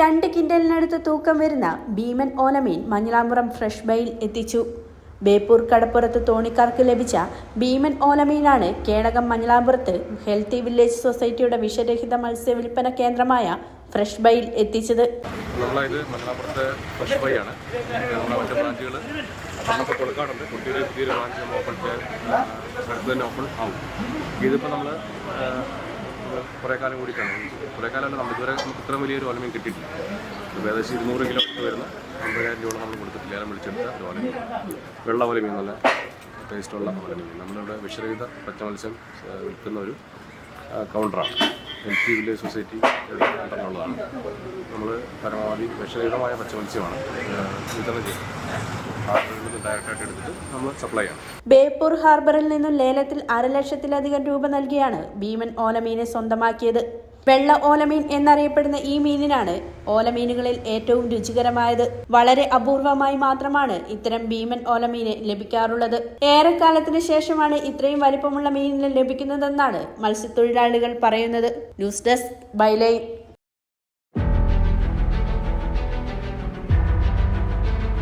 രണ്ട് കിൻഡലിനടുത്ത് തൂക്കം വരുന്ന ഭീമൻ ഓലമീൻ മഞ്ഞളാമ്പുറം ഫ്രഷ് ബൈയിൽ എത്തിച്ചു. ബേപ്പൂർ കടപ്പുറത്ത് തോണിക്കാർക്ക് ലഭിച്ച ഭീമൻ ഓലമീനാണ് കേടകം മഞ്ഞളാമ്പുറത്ത് ഹെൽത്തി വില്ലേജ് സൊസൈറ്റിയുടെ വിഷരഹിത മത്സ്യ വിൽപ്പന കേന്ദ്രമായ ഫ്രഷ് ബൈയിൽ എത്തിച്ചത്. നമ്മളത് മലയാളപ്പുറത്തെ ഫ്രഷ് ബൈ ആണ്. മറ്റു ഇതിപ്പോൾ നമ്മൾ കുറേ കാലം കൂടിയിട്ടാണ് കുറേ കാലമല്ല നമ്മൾ ഇതുവരെ നമുക്ക് ഇത്ര വലിയൊരു ഓലമീൻ കിട്ടിയിട്ടില്ല. ഏകദേശം ഇരുന്നൂറ് കിലോ വരുന്ന അമ്പതിനായിരം രൂപ നമ്മൾ കൊടുത്തിട്ടില്ല. ഏലം വിളിച്ചെടുത്ത ഒരു ഓലമീൻ വെള്ള ഓലമീൻ നല്ല ടേസ്റ്റുള്ള ഓലമീൻ നമ്മളിവിടെ വിഷരഹിത പച്ചമത്സ്യം വിൽക്കുന്ന ഒരു കൗണ്ടറാണ് ഹെൽത്തി വില്ലേജ് സൊസൈറ്റി എന്നുള്ളതാണ്. നമ്മൾ പരമാവധി വിഷരഹിതമായ പച്ചമത്സ്യമാണ് വിതരണം ചെയ്യുന്നത്. നമ്മൾ ബേപ്പൂർ ഹാർബറിൽ നിന്നും ലേലത്തിൽ അരലക്ഷത്തിലധികം രൂപ നൽകിയാണ് ഭീമൻ ഓലമീനെ സ്വന്തമാക്കിയത്. വെള്ള ഓലമീൻ എന്നറിയപ്പെടുന്ന ഈ മീനിനാണ് ഓലമീനുകളിൽ ഏറ്റവും രുചികരമായത്. വളരെ അപൂർവമായി മാത്രമാണ് ഇത്തരം ഭീമൻ ഓലമീന് ലഭിക്കാറുള്ളത്. ഏറെക്കാലത്തിന് ശേഷമാണ് ഇത്രയും വലിപ്പമുള്ള മീനിന് ലഭിക്കുന്നതെന്നാണ് മത്സ്യത്തൊഴിലാളികൾ പറയുന്നത്. News desk byline.